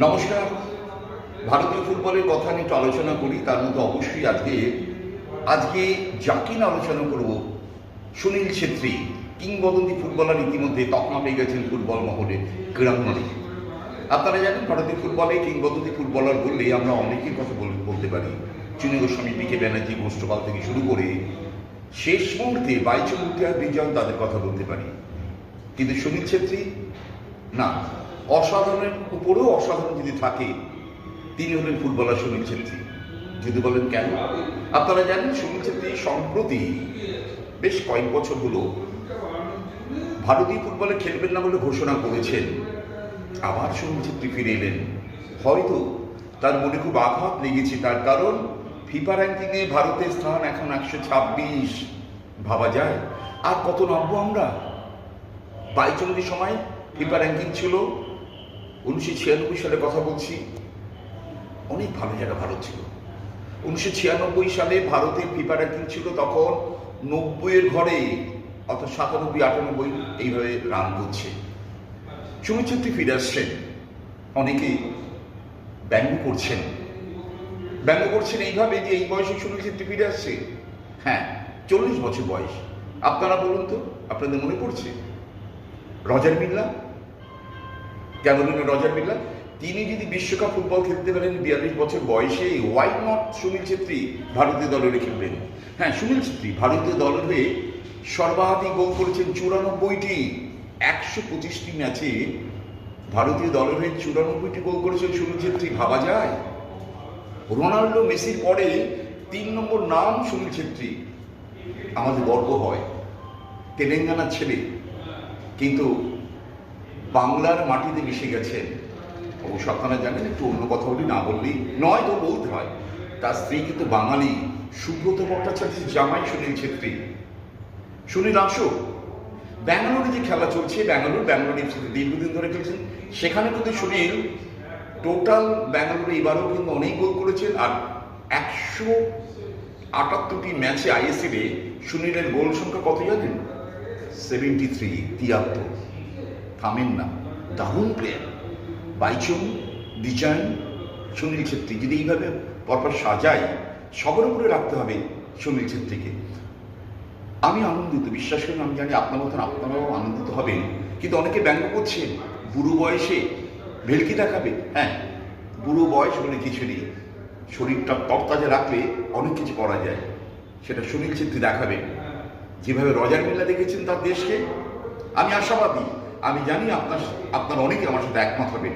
নমস্কার। ভারতীয় ফুটবলের কথা নিয়ে একটু আলোচনা করি, তার মধ্যে অবশ্যই আজকে আজকে যাকে নিয়ে আলোচনা করব, সুনীল ছেত্রী, কিংবদন্তি ফুটবলার ইতিমধ্যে তকমা পেয়ে গেছেন ফুটবল মহলে, ক্রীড়াঙ্গনে। আপনারা জানেন, ভারতীয় ফুটবলে কিংবদন্তি ফুটবলার বললে আমরা অনেকের কথা বল- বলতে পারি। চুনি গোস্বামী পিকে ব্যানার্জি গোষ্ঠপাল থেকে শুরু করে শেষ মুহূর্তে বাইচমূর্তি আর বিজয় তাদের কথা বলতে পারি। কিন্তু সুনীল ছেত্রী, না। অসাধারণের উপরেও অসাধারণ যদি থাকে, তিনি হলেন ফুটবলার সুনীল ছেত্রী। যদি বলেন কেন? আপনারা জানেন সুনীল ছেত্রী সম্প্রতি বেশ কয়েক বছর হলো ভারতীয় ফুটবলে খেলবেন না বলে ঘোষণা করেছেন। আবার সুনীল ছেত্রী ফিরে এলেন। হয়তো তার মনে খুব আঘাত লেগেছে, তার কারণ ফিফা র্যাঙ্কিংয়ে ভারতের স্থান এখন একশো ছাব্বিশ। ভাবা যায়। আর কত নামবো আমরা? বাইচল্লিশ সময় ফিফা র্যাঙ্কিং ছিল উনিশশো ছিয়ানব্বই সালে কথা বলছি, অনেক ভালো জায়গা ভারত ছিল। উনিশশো ছিয়ানব্বই সালে ভারতের ফিফা র্যাঙ্কিং ছিল, তখন নব্বইয়ের ঘরে, অর্থাৎ সাতানব্বই, আটানব্বই এইভাবে রান করছে। সুমিচ্ছত্রী ফিরে আসছেন। অনেকে ব্যঙ্গ করছেন। ব্যঙ্গ করছেন এইভাবে যে এই বয়সে ছেত্রী ফিরে আসছে। হ্যাঁ চল্লিশ বছর বয়স। আপনারা বলুন তো, আপনাদের মনে পড়ছে? রজার মিল্লা? ক্যামেরুনের রজার মিল্লা তিনি যদি বিশ্বকাপ ফুটবল খেলতে পারেন, বিয়াল্লিশ বছর বয়সে ওয়াই নট সুনীল ছেত্রী ভারতীয় দলের খেলবেন হ্যাঁ সুনীল ছেত্রী ভারতীয় দলের হয়ে সর্বাধিক গোল করেছেন চুরানব্বইটি, একশো পঁচিশটি ম্যাচে। ভারতীয় দলের হয়ে চুরানব্বইটি গোল করেছেন সুনীল ছেত্রী, ভাবা যায়? রোনাল্ডো মেসির পরে তিন নম্বর নাম সুনীল ছেত্রী। আমাদের গর্ব হয়। তেলেঙ্গানার ছেলে। কিন্তু বাংলার মাটিতে মিশে গেছেন অবশ্য আপনারা জানেন, একটু অন্য কথা বলি না বললেই নয় তো বলতে হয়। তার স্ত্রী কিন্তু বাঙালি। সুব্রত ভট্টাচার্যের জামাই সুনীল ছেত্রী। সুনীল, আসো। ব্যাঙ্গালোরে যে খেলা চলছে, ব্যাঙ্গালোর ব্যাঙ্গালোর দীর্ঘদিন ধরে খেলছেন সেখানে কিন্তু সুনীল টোটাল ব্যাঙ্গালোরে এবারেও কিন্তু অনেক গোল করেছেন আর একশো আটাত্তরটি ম্যাচে আইএসএলে সুনীলের গোল সংখ্যা কত জানেন? সেভেন্টি থ্রি তিয়াত্তর। থামেন না দারুণ প্লেয়ার বাইচুং ডিজাইন সুনীল ছেত্রী, যদি এইভাবে পরপর সাজাই সবার উপরে রাখতে হবে সুনীল ছেত্রীকে। আমি আনন্দিত, বিশ্বাস করেন, আমি জানি আপনার মতন আপনারাও আনন্দিত হবেন, কিন্তু অনেকে ব্যঙ্গ করছেন বুড়ো বয়সে ভেলকি দেখাবে। হ্যাঁ বুড়ো বয়স বলে কিছু নেই, শরীরটা তরতাজা রাখলে অনেক কিছু করা যায়, সেটা সুনীল ছেত্রী দেখাবে। যেভাবে রজার মিল্লা দেখেছেন তার দেশকে, আমি আশাবাদী। আমি জানি আপনার আপনার অনেকে আমার সাথে একমত হবেন